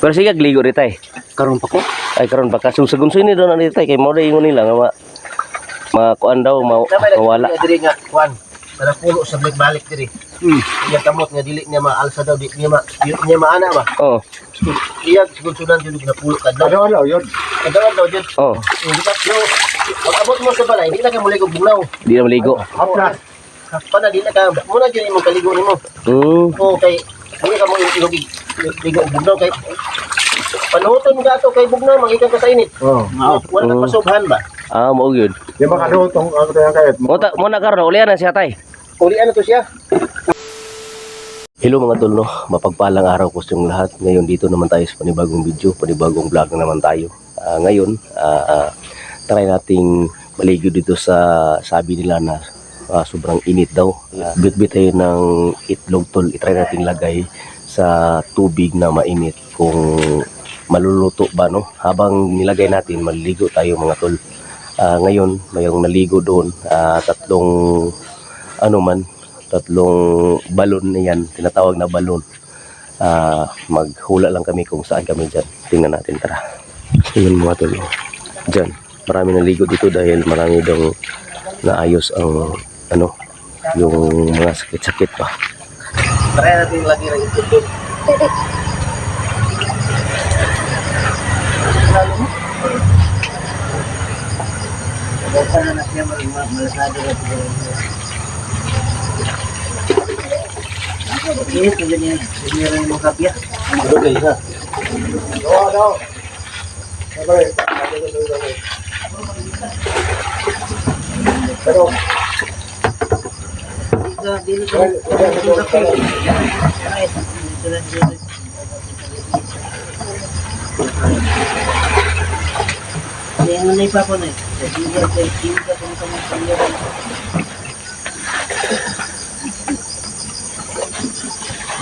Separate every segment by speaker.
Speaker 1: Pero sige gligo rin tay.
Speaker 2: Karon pa ko.
Speaker 1: Ay karon baka susagunsoy ni doon ani tay kay mo ingon nila nga ma makuan daw ma mawala.
Speaker 3: diri nga kuan. Para pulo sa balik diri.
Speaker 2: Hmm.
Speaker 3: Iya kamot nga dili niya maalsa daw di niya ma niya maana ba.
Speaker 1: Oh,
Speaker 3: Iya siguro sunan jud ginapulo kadlaw.
Speaker 2: Ano ano yun?
Speaker 3: Kadlaw daw jud.
Speaker 1: oh,
Speaker 3: Hindi ka yo. Pag abot mo sa balay, hindi na ka mulig og bugnaw.
Speaker 1: di na maligo.
Speaker 2: Hapla.
Speaker 3: Pana di na ka muna jud imong kaligo nimo.
Speaker 1: Hmm.
Speaker 3: Oo kay hindi ka mo ilog ligo bugnaw kay panuton ka to kay bugnaw mangikan ka sa init.
Speaker 2: Oh.
Speaker 3: Wala ka pasubhan ba?
Speaker 1: Ah, mo gyud.
Speaker 2: Di ba kadutong ang kaya kayat mo?
Speaker 1: Mo na karon ulian na siya tay.
Speaker 3: Uli ano to siya?
Speaker 1: Hello mga tol, no? Mapagpalang araw po sa inyong lahat. Ngayon dito naman tayo sa panibagong video, panibagong vlog na naman tayo. Ah, ngayon, ah, ah, try nating maligo dito sa sabi nila na ah, sobrang init daw. Ah, Bit-bit tayo ng itlog tol, itry nating lagay sa tubig na mainit kung maluluto ba no habang nilagay natin maliligo tayo mga tol Ah, ngayon mayroong naligo doon ah, tatlong ano man tatlong balon na yan, tinatawag na balon. Ah, maghula lang kami kung saan kami dyan. Tingnan natin, tara. Tingnan mga tol. Dyan. Marami naligo dito dahil marami daw naayos ang ano, yung mga sakit-sakit pa.
Speaker 3: Try natin lagi ng itlog. Sana na siya malasado na siguro. Yes, ganyan. Ganyan rin mga kapya.
Speaker 1: Okay, ha?
Speaker 2: Oo, daw. Sabay. Pero,
Speaker 3: Dili ka, dili ka, kape. Kaya nga na ipapanay. Hindi ka, hindi ka kung kami pangyayari.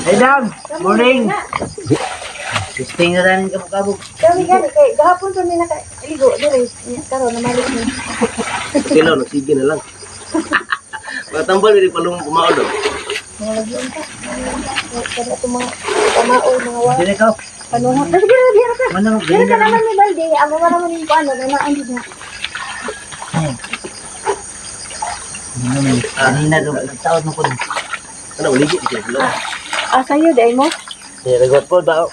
Speaker 3: Hey, Dam! Morning! Testing na rin kabog-kabog.
Speaker 4: Kami gani kay gahapon ni nakaligo dire karon na malik ni.
Speaker 1: Kailan, sige na lang. Matambal, hindi pa lumang kumaon daw.
Speaker 4: Mga lagyan ka. Kada to mga kamao mga wa.
Speaker 3: Dili ka.
Speaker 4: Panuha. Dali dali dali ka.
Speaker 3: Ano?
Speaker 4: Dili ka naman ni balde. Amo ka naman yung paano na naan dito.
Speaker 3: Kanina daw, taon mo ko na.
Speaker 1: Ano, uligo. Ito,
Speaker 4: Ah sayo dai mo.
Speaker 3: Kaya regot po daw.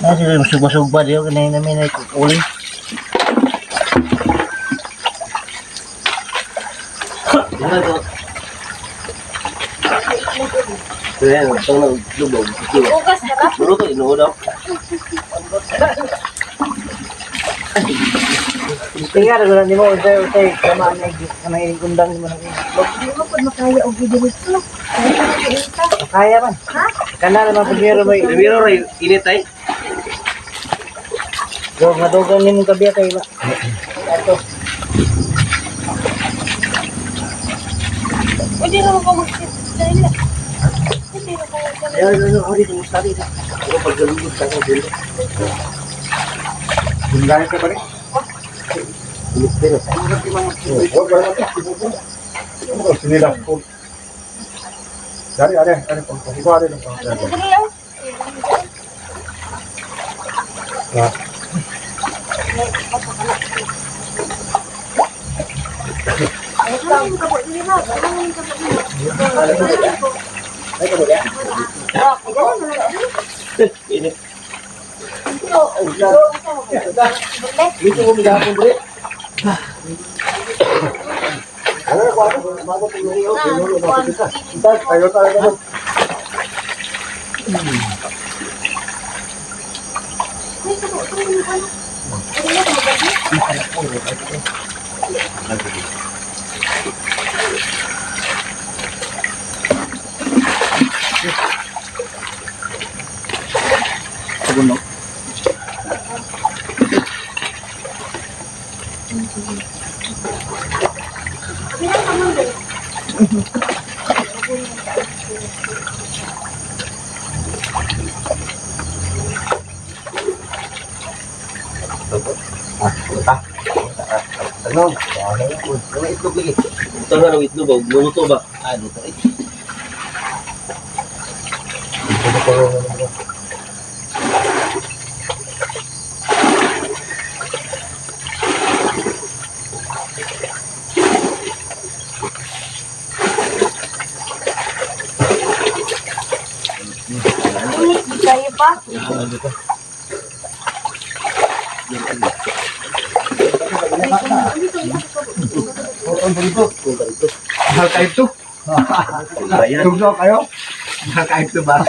Speaker 3: Na sila masugba-sugba diyo kanina namin ay uli.
Speaker 1: Kaya, ito na, lubog.
Speaker 4: Bukas ka ba?
Speaker 1: Luto, inuho daw.
Speaker 3: Tingnan na gulan mo usay usay kama na kanay kundang mo nang
Speaker 4: Di mo pud makaya og video dito.
Speaker 3: kaya man.
Speaker 4: Ha?
Speaker 3: Kana naman pagyero may
Speaker 1: Namiro rin, init ay.
Speaker 3: do madugan nimo kabiya kay ba. Ato.
Speaker 4: Pwede naman ko mag-sit. Dali na. Pwede naman ko mag-sit.
Speaker 3: Ayo ayo ori kung stari na.
Speaker 1: Ako pagkalugod sa akin, dito.
Speaker 2: bundahin ka pa rin.
Speaker 1: Pero,
Speaker 2: Huwag ba natin? Ano, sinila. Dari, ari, ari, pagkakita rin ang pagkakita.
Speaker 4: Dali ah.
Speaker 2: Ah,
Speaker 4: Ano ka po? Dili na. Ano ka po?
Speaker 3: Ay ka ba?
Speaker 4: Ganun na lang.
Speaker 1: init.
Speaker 3: Dito mo bigapon bro.
Speaker 2: ano, ano, ano, bago tingnan
Speaker 4: Ah,
Speaker 2: niyo, tingnan niyo, bakit ka?
Speaker 4: one,
Speaker 2: Intay, tayo tayo naman.
Speaker 3: Segundo.
Speaker 2: Ano?
Speaker 1: Ano itlog lagi? Ito na ng itlog ba? Luluto ba?
Speaker 3: Ah, dito eh.
Speaker 4: Init kayo pa.
Speaker 2: Kayo to. Tugnaw kayo. Mahal kayo to ba?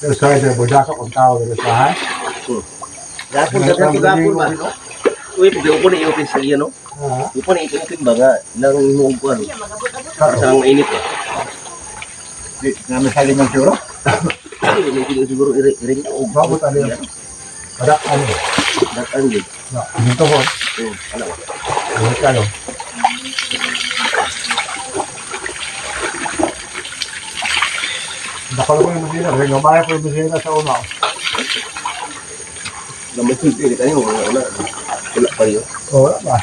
Speaker 2: Yung sa ito, budasok ang tao dito sa hay.
Speaker 1: Gapon sa kasi gapon ba? no? Uy, pag upo na i-open sa iyo, no?
Speaker 2: Ah,
Speaker 1: Upo na i-open ba nga? Ilang hinuog ko, ano?
Speaker 2: kaso,
Speaker 1: Isang mainit ba?
Speaker 2: Di limang suro.
Speaker 1: Ay, may hindi siguro i-ring na.
Speaker 2: Babot ano yun? Kadak ano?
Speaker 1: Dakan din.
Speaker 2: Na, dito ko.
Speaker 1: Hmm, ano?
Speaker 2: Ano ka no? Nakalo ko yung masina. Kaya ngamaya ko yung masina sa una.
Speaker 1: Naman hindi kayo, wala wala. Wala pa rin.
Speaker 2: Wala ba?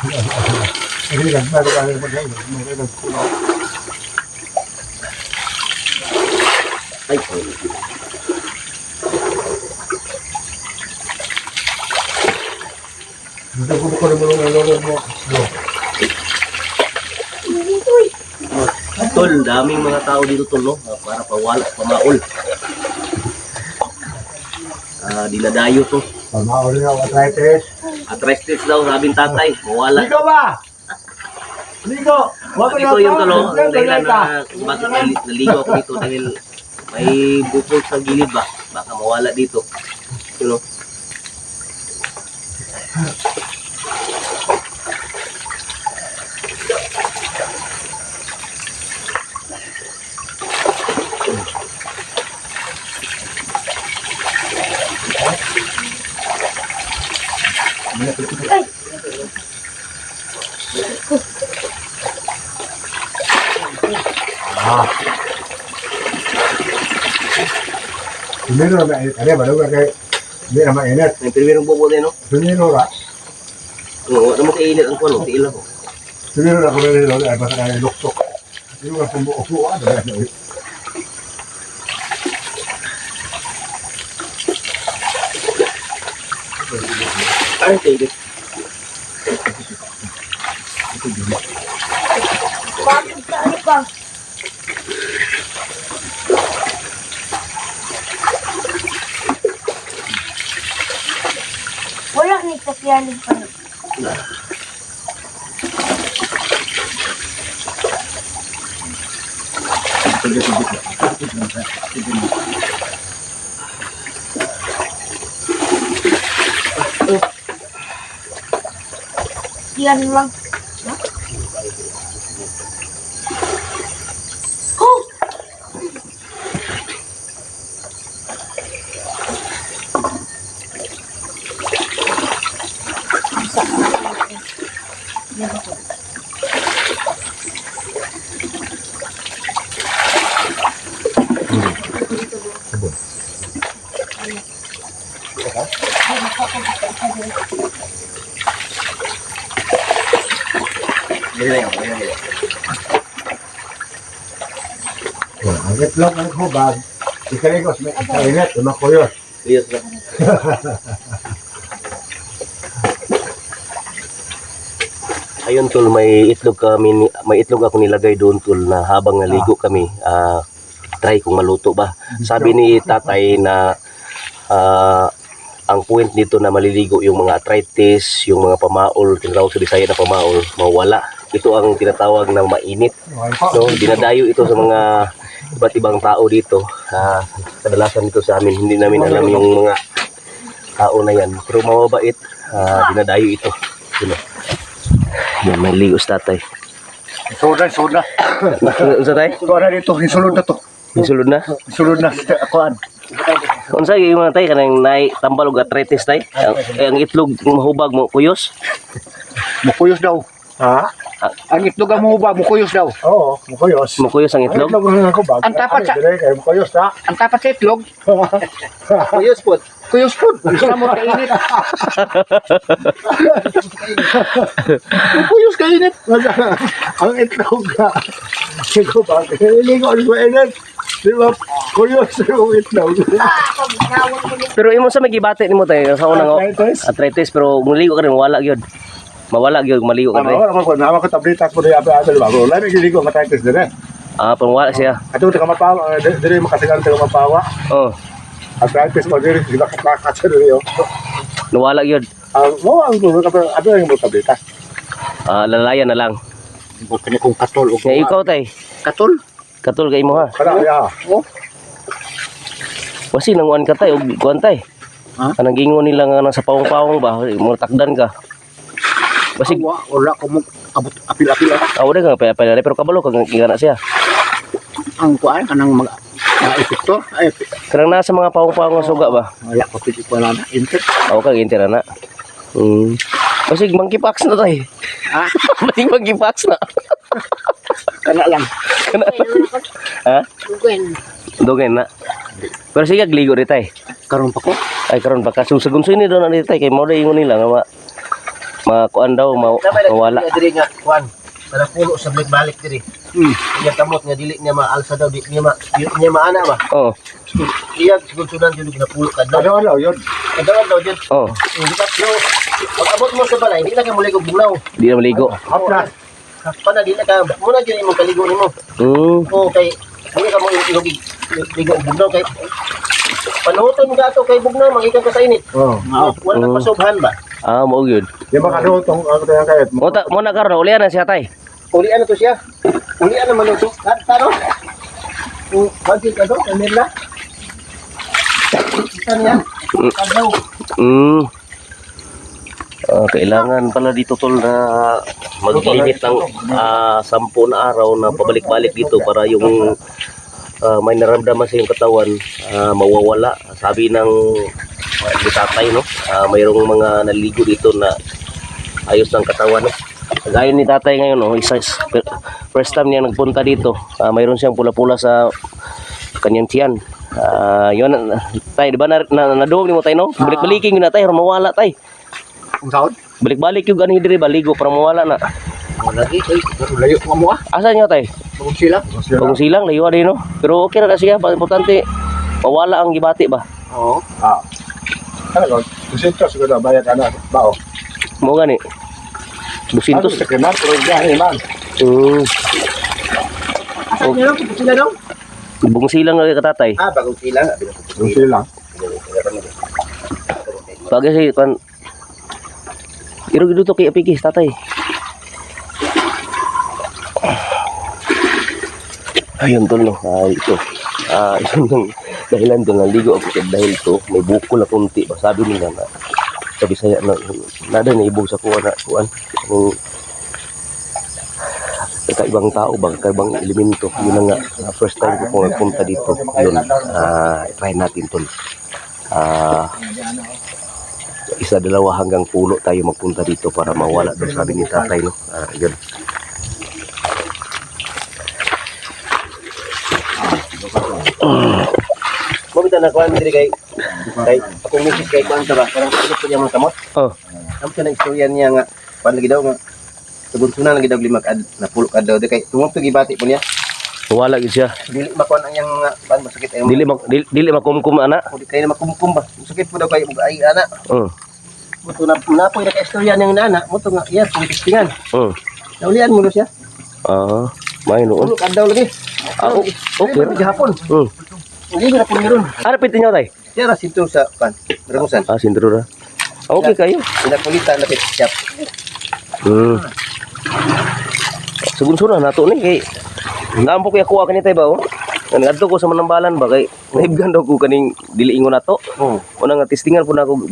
Speaker 2: Hindi ka, meron ka rin mag-ay. Meron ka rin
Speaker 1: Ay, sorry.
Speaker 2: Dito ko ko rin mga nalulog mo. No.
Speaker 1: Tol, daming mga tao dito tol, no? Para pawala, pamaol. Ah, dinadayo to.
Speaker 2: Pamao rin ako arthritis.
Speaker 1: Arthritis daw, sabing tatay. Mawala.
Speaker 2: Ligo ba? Ligo!
Speaker 1: Ito yung
Speaker 2: na-
Speaker 1: talo, ang dahilan na bakit nali- naligo ako dito dahil may bukol sa gilid ba? Baka mawala dito. You know?
Speaker 2: Ah. Primero na mainit. Ano ba? Ano kay Hindi na mainit.
Speaker 1: May primerong buko din, no?
Speaker 2: Primero na.
Speaker 1: Oo, ano mo kainit ang kuno, tiila ko.
Speaker 2: Primero na na rin. Ay, basta kaya luktok. Hindi ko na pumuupo. Ano ba?
Speaker 1: Ay, kainit.
Speaker 4: Bakit sa ano pa? Wala ni sakyanin pa. Yan lang. Oh!
Speaker 1: Yan na yun, yan na yun.
Speaker 2: Ang itlog ng hubag. Ikaligos. May kainit. Lumang kuyos.
Speaker 1: Yes, Ayun tol, may itlog kami, may itlog ako nilagay doon tol na habang naligo kami, ah, try kung maluto ba. Sabi ni tatay na ah, ang point dito na maliligo yung mga arthritis, yung mga pamaol, tinatawag sa Bisaya na pamaol, mawala. Ito ang tinatawag ng mainit. So, dinadayo ito sa mga iba't ibang tao dito. Ah, kadalasan dito sa amin, hindi namin alam yung mga tao na yan. Pero mababait, ah, dinadayo ito. Yun o. Yan, may lios tatay.
Speaker 2: Soda, soda.
Speaker 1: Unsa tay?
Speaker 2: Soda dito. Isulod na to.
Speaker 1: Isulod na.
Speaker 2: Isulod na. Akuan.
Speaker 1: Unsa yung mga tay kanang nay tambal og arthritis tay? Ang, ang itlog mahubag mo kuyos.
Speaker 2: Mukuyos daw. Ha?
Speaker 3: Ang itlog ang muba, mukuyos daw.
Speaker 2: Oo, mukuyos.
Speaker 1: Mukuyos ang
Speaker 2: Ang
Speaker 1: itlog.
Speaker 2: itlog na ako ba?
Speaker 3: Ang tapat sa-
Speaker 2: Dire kay mukuyos na.
Speaker 3: Ang tapat sa itlog,
Speaker 1: Mukuyos po.
Speaker 3: kuyos po. Gusto mo kainit.
Speaker 2: Mukuyos kainit. Ang itlog ka. Sigo ba? Ligo ni mainit. Di ba? Kuyos yung itlog.
Speaker 1: Pero imo sa magibate nimo tayo sa unang
Speaker 2: Arthritis?
Speaker 1: arthritis pero maligo ka rin mawala gyud. Mawala gyud maligo ka
Speaker 2: Ano,
Speaker 1: rin.
Speaker 2: ako ko naman ko tablitas ko diya pa ato di ba? Ko lami giligo arthritis dire.
Speaker 1: Ah, pero mawala siya.
Speaker 2: Ato ka mapawa, eh, dire makasigan ka mapawa.
Speaker 1: Oh,
Speaker 2: Arthritis mo dire, di ba kakakatsa dire yo.
Speaker 1: nawala gyud.
Speaker 2: Mo ang ko ka ato yung mo tablitas.
Speaker 1: Ah, lalayan na lang.
Speaker 3: Bukan kung katol. o
Speaker 1: Nga ikaw tay,
Speaker 3: Katol?
Speaker 1: katul kay mo ha.
Speaker 2: Kana ya.
Speaker 1: Wasi nanguan ka tay og kuan tay.
Speaker 3: Ha?
Speaker 1: Anang gingon nila nga nasa pawong-pawong ba, mo takdan ka. Basig
Speaker 3: Wala, wala ko mo abot apil-apil ah.
Speaker 1: Aw ka pa pa pero kabalo ka nga na siya.
Speaker 3: Ang kuan kanang mag mga epekto. Ay,
Speaker 1: Karang nasa mga pawong-pawong nga suga ba?
Speaker 3: wala ko pili ko na inter.
Speaker 1: Aw ka gintira na. Hmm. Basig monkey pox na tay.
Speaker 3: Ah,
Speaker 1: Basig monkey pox na.
Speaker 3: kana lang.
Speaker 1: ha? Dugen na. Pero sige gligo ri tay.
Speaker 3: Karon pa ko.
Speaker 1: Ay karon pa kasusagon sa ini do na tay kay mo day ingon nila nga ma makuan daw ma, mawala.
Speaker 5: diri nga kuan para pulo sa balik balik diri
Speaker 3: Hmm.
Speaker 5: iya kamot nga dili niya maalsa daw di niya ma di niya maana ba
Speaker 1: Oh.
Speaker 5: iya siguro sudan jud ginapulo kadlaw
Speaker 2: Ano ano yun?
Speaker 5: kadlaw daw jud
Speaker 1: Oh,
Speaker 5: hindi ka no pag abot mo sa balay hindi na ka muligo bugnaw
Speaker 1: di na maligo.
Speaker 2: Hapla.
Speaker 5: pana di na ka muna jud imong kaligo nimo
Speaker 1: Hmm.
Speaker 5: o kay hindi ka mo ilog ligo bugnaw kay panuton ka ato kay bugnaw magikan ka sa init
Speaker 2: Oh.
Speaker 5: Wala- wala
Speaker 1: Mm.
Speaker 5: ka pasubhan ba
Speaker 1: Ah, mo gyud.
Speaker 2: Di ba kadutong ang kaya kayat mo?
Speaker 1: Mo ta mo na karon ulian na siya tay.
Speaker 5: ulian na to siya ulian naman ito taro kung bagay ka doon kanila Kita niya kadlaw
Speaker 1: Hmm. Ah, kailangan pala dito tol na mag-init ng ah, sampu na araw na pabalik-balik dito para yung ah, may naramdaman sa iyong katawan ah, mawawala. Sabi ng uh, ni tatay, no? Ah, mayroong mga naligo dito na ayos ng katawan, no? Gaya ni tatay ngayon, no? Isa, first time niya nagpunta dito. Ah, mayroon siyang pula-pula sa kanyang tiyan. Ah, yun, tay, di ba na, na, naduog ni mo tay, no? Balik-balikin yun na tay, mawala tay. Balik-balik yung ganin diri baligo para mawala na.
Speaker 5: lagi ay
Speaker 3: Layo nga mo ah.
Speaker 1: Asa niyo tay?
Speaker 3: Tugog sila.
Speaker 1: Kung silang layo din no. Pero okay ra kasi ah, importante mawala ang gibati ba.
Speaker 3: Oo.
Speaker 2: Ah. Ano ko? Kusito siguro na bayad ana bao.
Speaker 1: Mo gani.
Speaker 2: Ano
Speaker 1: 200.
Speaker 2: sa kenan pero biyahe man.
Speaker 1: Mm.
Speaker 5: Asa niya lang sila daw
Speaker 1: Bung silang lagi katatay.
Speaker 5: ah bagong sila abi na
Speaker 2: Yung sila.
Speaker 1: Pag kasi kan Irog dito kay apikis tatay. Ayun tol no. Ah, ito. Ah, yung dahilan doon naligo ako kasi dahil to may buko na kunti ba? Sabi nila na sabi saya na nada na ibog sa kuha na kuan kung kakaibang tao ba? Kakaibang elemento. Yun na nga ah, first time ko kung nagpunta dito. Yun ah try natin tol ah isa dalawa hanggang pulo tayo magpunta dito para mawala doon sabi ni tatay no? Ah yun
Speaker 5: Mabita na kuan diri kay kay akong misis kay kuan ba parang ano po niya mga kamot.
Speaker 1: oh
Speaker 5: Ang sa istorya niya nga kuan lagi daw nga Tugon sunan lagi daw lima kad na pulo kad daw kay tungod to gibati po niya.
Speaker 1: wala gid siya
Speaker 5: Dili makuan ang yang mga kuan masakit ay
Speaker 1: dili mak dili, makumkum ana
Speaker 5: Ako di kayo na makumkum ba. Masakit po daw kay ug ay ana.
Speaker 1: oh
Speaker 5: Muto na na po kay istorya niyang nana. Muto nga iya testingan.
Speaker 1: oh
Speaker 5: Naulian mo siya.
Speaker 1: ah may noon
Speaker 5: Pulo kad daw lagi.
Speaker 1: Ah, okay.
Speaker 5: Di hapon.
Speaker 1: hmm
Speaker 5: Hindi na po meron.
Speaker 1: ara piti nyo tay
Speaker 5: Siya ra sinto sa kuan. Ragusan.
Speaker 1: ah sindro ra Ah, okay kayo
Speaker 5: Pinakulitan na pit siya.
Speaker 1: hmm Sugun suna nato ni kay Ngampo kaya kuha kanitay ba oh. Ngadto ko sa manambalan ba kay naibgan daw ko kaning dili ingon nato.
Speaker 5: Oh.
Speaker 1: Una nga testingan na ako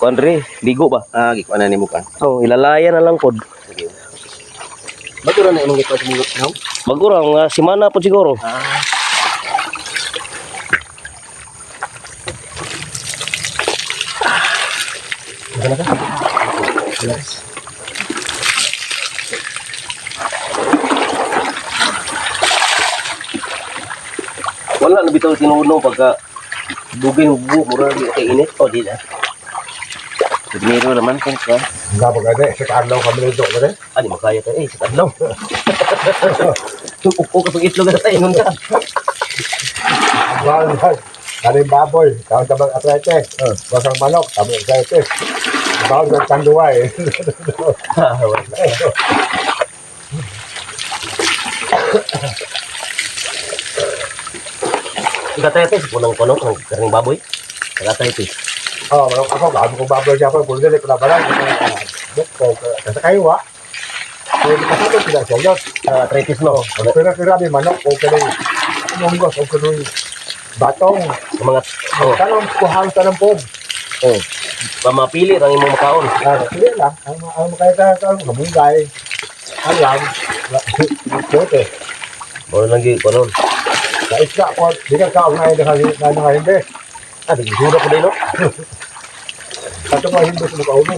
Speaker 1: kuan re, ligo ba.
Speaker 5: Ah, gikuan na nimo kan.
Speaker 1: Oh, ilalaya na lang pod.
Speaker 5: Bago ra na imong gikuan sa mga now.
Speaker 1: Baguro nga simana po siguro.
Speaker 5: Ah. Saka na ka. Relax.
Speaker 1: Wala na bitaw sinuno pagka dugay hubo mura di kay init o di na. Primero naman kung ka.
Speaker 2: Nga ba gani, sa kaadlaw kami ng doktor eh.
Speaker 1: Ani makaya ka eh, sa kaadlaw. Upo ka pag itlog na tayo ka.
Speaker 2: Mahal, mahal. Kanin baboy, kaon tabang atrete. Basang manok, tabang atrete. Bawal ng tanduay.
Speaker 1: Ika tayo tayo, punang puno, ng karning baboy. Tayo.
Speaker 2: Oh, manok ako, kaon ko baboy siya pa, ko na barang. Bukko, kasi kayo wa. Pwede ka sa sila sa yot.
Speaker 1: Ah, Arthritis no. Wala.
Speaker 2: Pero kira may manok, o kanay, umunggos, o kanay, batong.
Speaker 1: Sa mga, oh,
Speaker 2: Tanong, kuhang tanong po.
Speaker 1: oh. Pamapili, ang imong makaon.
Speaker 2: Ah, sige lang. Ang ang makita ka ang kamunggay. Alam. Bote.
Speaker 1: Muna lang yung kanon.
Speaker 2: Sa isla ko, di ka ka ngay na hali na nga hindi.
Speaker 1: Ah, nagisura ko din no.
Speaker 2: Kato mo hindi sa kauno.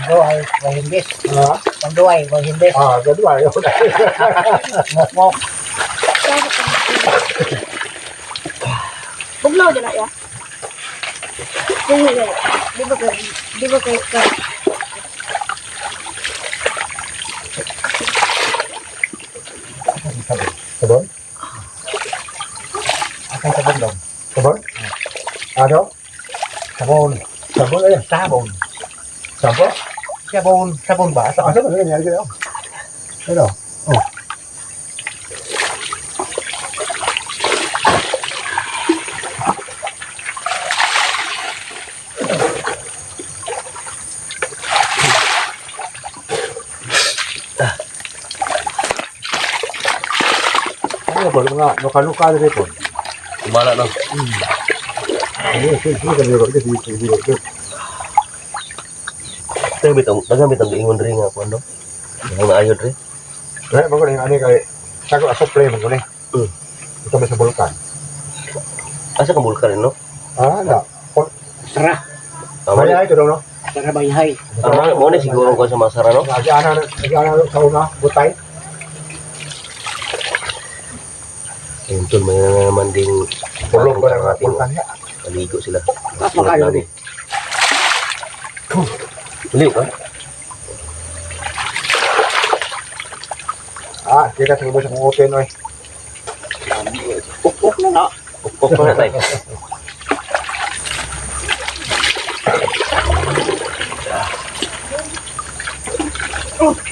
Speaker 3: Duhay, wahimbis.
Speaker 2: Ha?
Speaker 3: Ang duhay, wahimbis.
Speaker 2: Ah, gado ayo.
Speaker 3: Mok.
Speaker 4: Bugnaw din na ya. Dili di ba kay di ba kay ka
Speaker 2: Sabon?
Speaker 3: Akan sa bundong.
Speaker 2: Sabon? Ano?
Speaker 3: Sabon.
Speaker 2: Sabon eh.
Speaker 3: Sabon.
Speaker 2: Sabon?
Speaker 3: Sabon. Sabon ba?
Speaker 2: Sa asa ba ganyan ganyan? Ano? Oh. Ano ba mga luka-luka dito?
Speaker 1: Kumala na.
Speaker 2: Ano, sige, sige, sige, sige, sige, sige, sige.
Speaker 1: Tayo bitong, nagamit ang ingon rin nga ako ano. Ang naayod rin.
Speaker 2: Right, mga kuning ani kay sago aso play mga kuning.
Speaker 1: Mm.
Speaker 2: Ito may sa bulkan.
Speaker 1: Asa kang bulkan no?
Speaker 2: Ah, na.
Speaker 3: Sara.
Speaker 1: Ah, mo
Speaker 2: Kaya ito daw no.
Speaker 3: Sara bayhay.
Speaker 1: ah, mo- mo ni siguro ko sa masara no.
Speaker 2: Lagi ana lagi ana sa una butay.
Speaker 1: Ayun tol, may naman ding
Speaker 2: Pulong ko ng
Speaker 1: ating
Speaker 2: bulkan niya.
Speaker 1: Maligo sila.
Speaker 3: Apa kayo ni?
Speaker 1: Uli ka?
Speaker 2: Ah, kita sa ubos ng open oy.
Speaker 3: Pukpuk na na.
Speaker 1: Pukpok na tayo. Hindi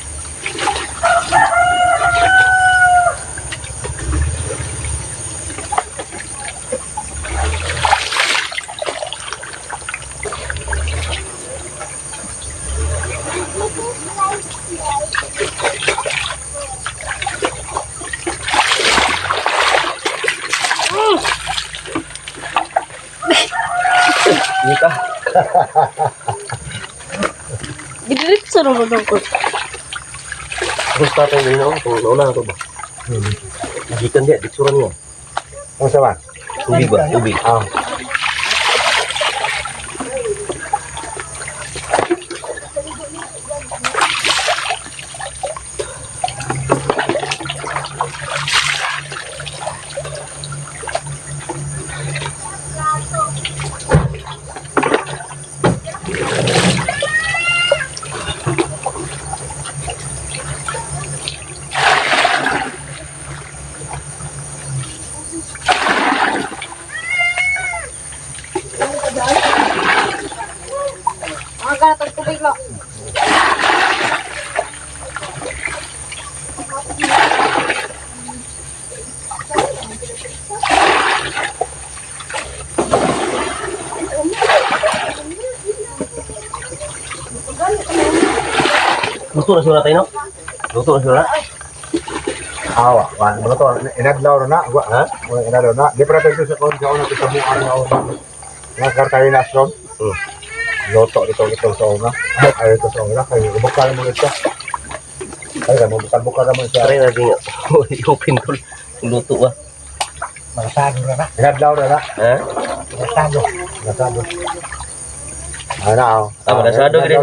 Speaker 4: Gidilit sa rumod ko.
Speaker 1: Gusto natin din ako. Kung nauna na ito ba? Gikan dia, diksuran niya.
Speaker 2: Ano sa man?
Speaker 1: Tubig ba? Tubig.
Speaker 2: Ah.
Speaker 1: Luto na sila tayo, no? Luto na sila.
Speaker 2: Awa, wan mga to inadlaw na wa ha? Wala inadlaw na. Di para tayo sa kon sa una sa mo ano una. Nga kartay na strong.
Speaker 1: Hmm.
Speaker 2: Loto ito ito sa una. Ay ito sa una kay bukal mo ito. Ay mo bukal bukal mo sa
Speaker 1: Try natin nga. I-open ko. Luto ba?
Speaker 3: Malasado na na.
Speaker 2: inadlaw na na.
Speaker 1: Ha?
Speaker 3: Malasado.
Speaker 2: Nasado. Ano ako?
Speaker 1: Ah, malasado ka rin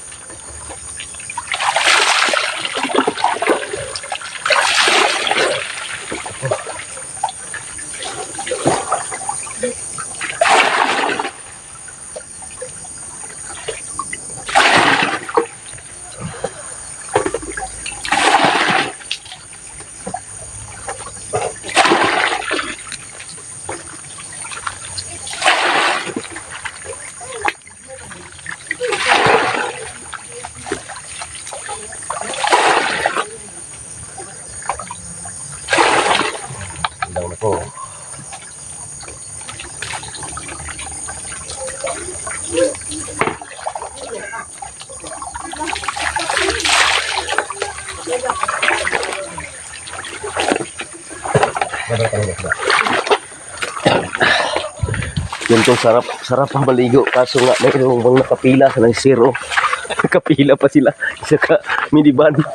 Speaker 1: sarap, sarap ang maligo. Kaso nga, mayroong bang nakapila sa ng zero. nakapila pa sila. Isa ka minivan.